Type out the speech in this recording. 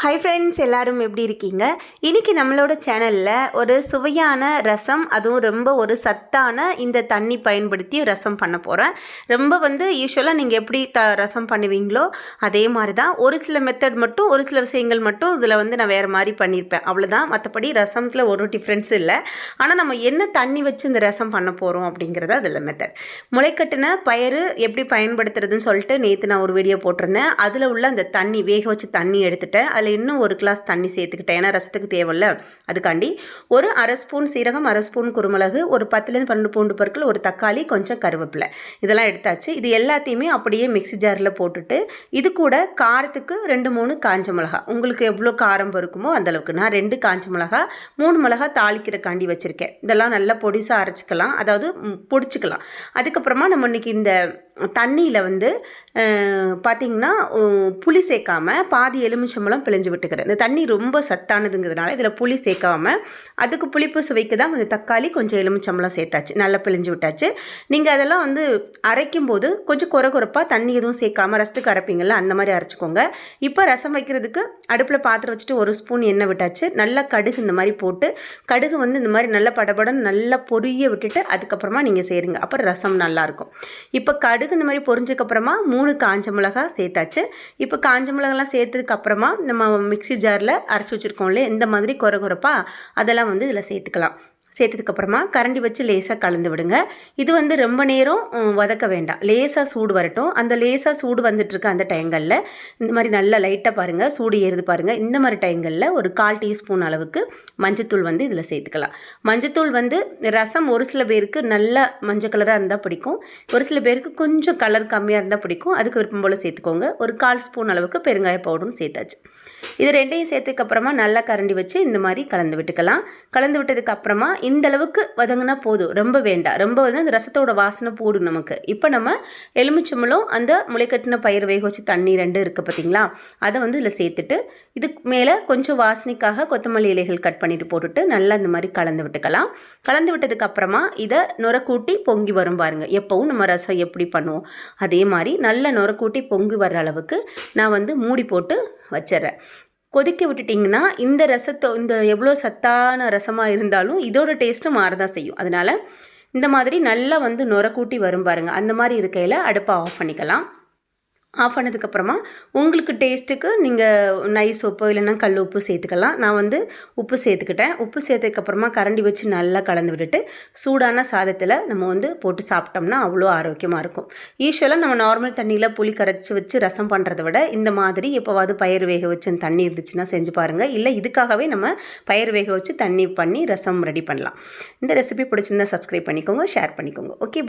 Hi friends எல்லோரும் எப்படி இருக்கீங்க? இன்றைக்கி நம்மளோட சேனலில் ஒரு சுவையான ரசம் அதுவும் ரொம்ப ஒரு சத்தான இந்த தண்ணி பயன்படுத்தி ரசம் பண்ண போகிறேன் ரொம்ப வந்து யூஸ்வலாக நீங்கள் எப்படி த ரசம் பண்ணுவீங்களோ அதே மாதிரி தான் ஒரு சில மெத்தட் மட்டும் ஒரு சில விஷயங்கள் மட்டும் இதில் வந்து நான் வேறு மாதிரி பண்ணியிருப்பேன் அவ்வளோதான் மற்றபடி ரசத்தில் ஒரு டிஃப்ரென்ஸ் இல்லை. ஆனால் நம்ம என்ன தண்ணி வச்சு இந்த ரசம் பண்ண போகிறோம் அப்படிங்கிறத அதில் மெத்தட் முளைக்கட்டின பயிறு எப்படி பயன்படுத்துறதுன்னு சொல்லிட்டு நேற்று நான் ஒரு வீடியோ போட்டிருந்தேன். அதில் உள்ள அந்த தண்ணி வேக வச்சு தண்ணி எடுத்துட்டேன். அதில் இன்னும் ஒரு கிளாஸ் தண்ணி சேர்த்துக்கிட்டேன். ஏன்னா ரசத்துக்கு தேவையில்ல. அதுக்காண்டி ஒரு அரை ஸ்பூன் சீரகம் அரை ஸ்பூன் குருமிளகு ஒரு பத்துலேருந்து பன்னெண்டு பூண்டு பொருட்கள் ஒரு தக்காளி கொஞ்சம் கருவேப்பிலை. இதெல்லாம் எடுத்தாச்சு. இது எல்லாத்தையுமே அப்படியே மிக்ஸி ஜாரில் போட்டுட்டு இது கூட காரத்துக்கு ரெண்டு மூணு காஞ்ச மிளகா. உங்களுக்கு எவ்வளோ காரம் இருக்குமோ அந்தளவுக்கு நான் ரெண்டு காஞ்ச மிளகா மூணு மிளகா தாளிக்கிறக்காண்டி வச்சுருக்கேன். இதெல்லாம் நல்லா பொடிசாக அரைச்சிக்கலாம். அதாவது பொடிச்சிக்கலாம் பொடிச்சுக்கலாம். அதுக்கப்புறமா நம்ம இன்னைக்கு இந்த தண்ணியில் வந்து பார்த்திங்கன்னா புளி சேர்க்காம பாதி எலுமிச்சம்பழம் பிழிஞ்சு விட்டுக்கிறேன். இந்த தண்ணி ரொம்ப சத்தானதுங்கிறதுனால இதில் புளி சேர்க்காம அதுக்கு புளிப்பு சுவைக்கு தான் கொஞ்சம் தக்காளி கொஞ்சம் எலுமிச்சம்பளம் சேர்த்தாச்சு. நல்லா பிழிஞ்சு விட்டாச்சு. நீங்கள் அதெல்லாம் வந்து அரைக்கும் போது கொஞ்சம் குறை குறைப்பாக தண்ணி எதுவும் சேர்க்காமல் ரசத்துக்கு அரைப்பீங்களா அந்த மாதிரி அரைச்சிக்கோங்க. இப்போ ரசம் வைக்கிறதுக்கு அடுப்பில் பாத்திரம் வச்சுட்டு ஒரு ஸ்பூன் எண்ணெய் விட்டாச்சு. நல்லா கடுகு இந்த மாதிரி போட்டு கடுகு வந்து இந்த மாதிரி நல்லா படபடன்னு நல்லா பொரிய விட்டுட்டு அதுக்கப்புறமா நீங்கள் செய்கிறீங்க அப்புறம் ரசம் நல்லாயிருக்கும் இப்போ கடுகு இந்த மாதிரி பொரிஞ்சதுக்கப்புறமா மூணு காஞ்ச மிளகா சேர்த்தாச்சு. இப்போ காஞ்ச மிளகாலாம் சேர்த்ததுக்கு அப்புறமா நம்ம மிக்ஸி ஜாரில் அரைச்சி வச்சுருக்கோம்ல இந்த மாதிரி குறை குறைப்பாக அதெல்லாம் வந்து இதில் சேர்த்துக்கலாம். சேர்த்ததுக்கப்புறமா கரண்டி வச்சு லேசாக கலந்து விடுங்க. இது வந்து ரொம்ப நேரம் வதக்க வேண்டாம். லேசாக சூடு வரட்டும். அந்த லேசாக சூடு வந்துட்டுருக்க அந்த டைங்களில் இந்த மாதிரி நல்லா லைட்டாக பாருங்கள் சூடு ஏறுது பாருங்கள் இந்த மாதிரி டைங்களில் ஒரு கால் டீஸ்பூன் அளவுக்கு மஞ்சத்தூள் வந்து இதில் சேர்த்துக்கலாம். மஞ்சத்தூள் வந்து ரசம் ஒரு சில பேருக்கு நல்ல மஞ்சள் கலராக இருந்தால் பிடிக்கும். ஒரு சில பேருக்கு கொஞ்சம் கலர் கம்மியாக இருந்தால் பிடிக்கும். அதுக்கு விருப்பம் போல் சேர்த்துக்கோங்க. ஒரு கால் ஸ்பூன் அளவுக்கு பெருங்காய பவுடரும் சேர்த்தாச்சு. இது ரெண்டையும் சேர்த்ததுக்கப்புறமா நல்லா கரண்டி வச்சு இந்த மாதிரி கலந்து விட்டுக்கலாம். கலந்து விட்டதுக்கு அப்புறமா இந்த அளவுக்கு வதங்கினா போதும். ரொம்ப வேண்டாம். ரொம்ப வந்து அந்த ரசத்தோட வாசனை போடும் நமக்கு. இப்போ நம்ம எலுமிச்சம்பழம் அந்த முளைக்கட்டின பயிர் வேக வச்சு தண்ணி ரெண்டு இருக்குது பார்த்தீங்களா அதை வந்து இதில் சேர்த்துட்டு இதுக்கு மேலே கொஞ்சம் வாசனைக்காக கொத்தமல்லி இலைகள் கட் பண்ணிட்டு போட்டுட்டு நல்லா இந்த மாதிரி கலந்து விட்டுக்கலாம். கலந்து விட்டதுக்கு அப்புறமா இதை நுரக்கூட்டி பொங்கி வரும் பாருங்க. எப்பவும் நம்ம ரசம் எப்படி பண்ணுவோம்? அதே மாதிரி நல்ல நுரக்கூட்டி பொங்கி வர்ற அளவுக்கு நான் வந்து மூடி போட்டு வச்சிடுறேன். கொதிக்க விட்டுட்டிங்கன்னா இந்த ரசத்தை இந்த எவ்வளோ சத்தான ரசமாக இருந்தாலும் இதோட டேஸ்ட்டு மாறதான் செய்யும். அதனால் இந்த மாதிரி நல்லா வந்து நுர கூட்டி வரும் பாருங்கள் அந்த மாதிரி இருக்கையில் அடுப்பை ஆஃப் பண்ணிக்கலாம். ஆஃப் பண்ணதுக்கப்புறமா உங்களுக்கு டேஸ்ட்டுக்கு நீங்கள் நைஸ் உப்பு இல்லைன்னா கல் உப்பு சேர்த்துக்கலாம். நான் வந்து உப்பு சேர்த்துக்கிட்டேன். உப்பு சேர்த்ததுக்கப்புறமா கரண்டி வச்சு நல்லா கலந்து விட்டுட்டு சூடான சாதத்தில் நம்ம வந்து போட்டு சாப்பிட்டோம்னா அவ்வளோ ஆரோக்கியமாக இருக்கும். ஈஸ்வலாக நம்ம நார்மல் தண்ணியில் புளி கரைச்சி வச்சு ரசம் பண்ணுறத விட இந்த மாதிரி எப்போவாது பயிர் வேக வச்சு தண்ணி இருந்துச்சுன்னா செஞ்சு பாருங்கள் இல்லை இதுக்காகவே நம்ம பயிர் வேக வச்சு தண்ணி பண்ணி ரசம் ரெடி பண்ணலாம். இந்த ரெசிபி பிடிச்சிருந்தா சப்ஸ்கிரைப் பண்ணிக்கோங்க ஷேர் பண்ணிக்கோங்க. ஓகே